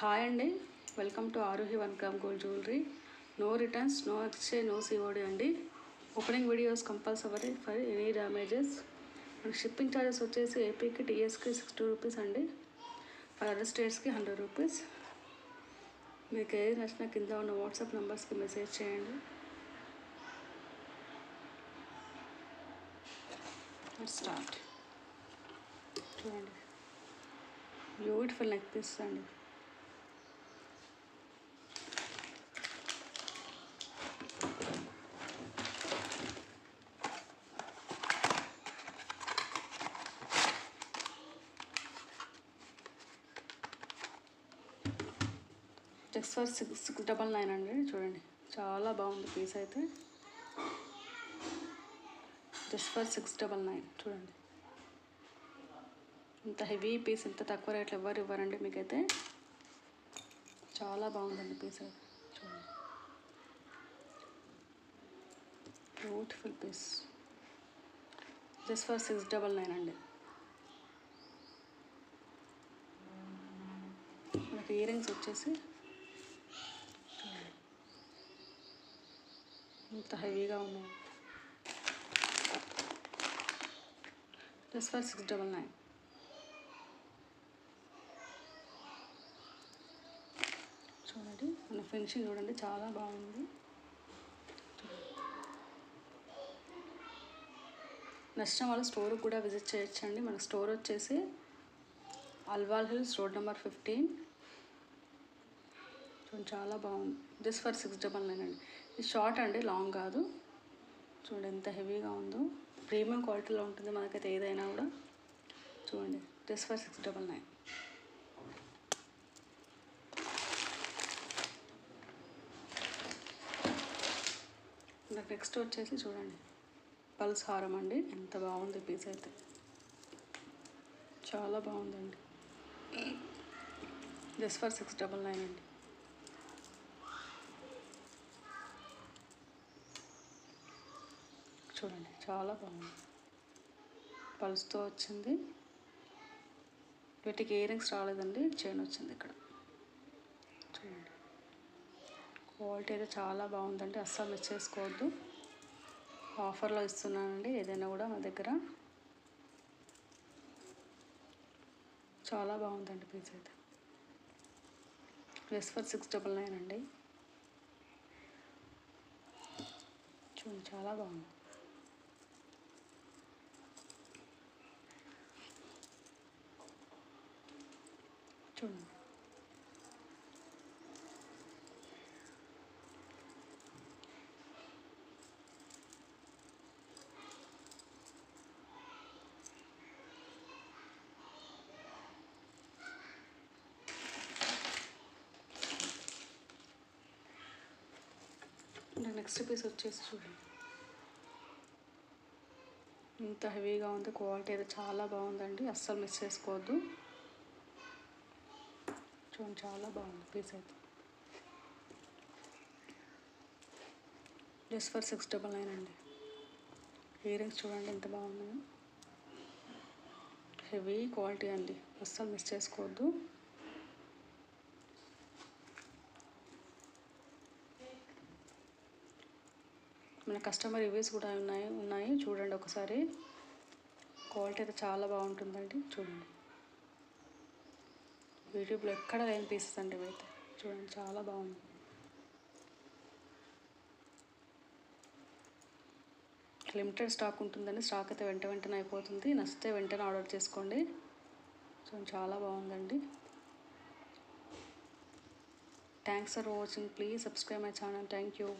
Hi అండి. Welcome to Aarohi one gram gold jewellery. No returns no exchange no COD అండి. Opening videos compulsory for any damages. మనకి shipping charges వచ్చేసి ఏపీకి టీఎస్కి sixty rupees అండి. For other స్టేట్స్కి hundred rupees. మీకు ఏది నచ్చినా కింద ఉన్న వాట్సాప్ నెంబర్స్కి మెసేజ్ చేయండి. స్టార్ట్ చూడండి. బ్యూటిఫుల్ నెక్ పీస్ అండి. Just for six six double nine అండి. చూడండి. చాలా బాగుంది పీస్ అయితే. Just for six double nine చూడండి. ఇంత హెవీ పీస్ ఇంత తక్కువ రేట్లు ఎవరు ఇవ్వరండి మీకైతే? చాలా బాగుందండి పీస్ అయితే. చూడండి. Beautiful piece just for six double nine అండి. మనకి ఇయర్ రింగ్స్ వచ్చేసి ఎంత హెవీగా ఉన్నాయి. Just for six double nine చూడండి మన ఫినిషింగ్ చూడండి చాలా బాగుంది. నష్టం వాళ్ళ స్టోర్ కూడా విజిట్ చేయొచ్చండి. మన స్టోర్ వచ్చేసి Alwal hills road number fifteen చాలా బాగుంది. Just for six double nine అండి. ఇది షార్ట్ అండి లాంగ్ కాదు. చూడండి ఎంత హెవీగా ఉందో. ప్రీమియం క్వాలిటీలో ఉంటుంది మనకైతే ఏదైనా కూడా. చూడండి just for six double nine. నాకు నెక్స్ట్ వచ్చేసి చూడండి పల్స్ హారం అండి. ఎంత బాగుంది పీస్ అయితే. చాలా బాగుందండి. Just for six double nine అండి. చూడండి చాలా బాగుంది. పల్స్తో వచ్చింది. వీటికి ఇయరింగ్స్ రాలేదండి చైన్ వచ్చింది ఇక్కడ. చూడండి. క్వాలిటీ అయితే చాలా బాగుందండి అస్సలు మిస్ చేసుకోవద్దు. ఆఫర్లో ఇస్తున్నానండి ఏదైనా కూడా మా దగ్గర. చాలా బాగుందండి పీస్ అయితే. Plus for six double nine అండి. చూడండి చాలా బాగుంది. చూడండి నాకు నెక్స్ట్ పీస్ వచ్చేసి చూడండి ఇంత హెవీగా ఉంది క్వాలిటీ అయితే చాలా బాగుందండి. అస్సలు మిస్ చేసుకోవద్దు. చూడండి చాలా బాగుంది పీస్ అయితే. Just for six double nine అండి. ఇయర్ రింగ్స్ చూడండి ఎంత బాగున్నాయో. హెవీ క్వాలిటీ అండి. అస్సలు మిస్ చేసుకోవద్దు. మన కస్టమర్ రివ్యూస్ కూడా ఉన్నాయి ఉన్నాయి. చూడండి ఒకసారి. క్వాలిటీ అయితే చాలా బాగుంటుందండి. చూడండి. యూట్యూబ్లో ఎక్కడ లేని పీసెస్ అండి ఇవైతే. చూడండి చాలా బాగుంది. లిమిటెడ్ స్టాక్ ఉంటుందండి. స్టాక్ అయితే వెంట వెంటనే అయిపోతుంది. నచ్చితే వెంటనే ఆర్డర్ చేసుకోండి. చూడండి చాలా బాగుందండి. Thanks for watching please subscribe my channel thank you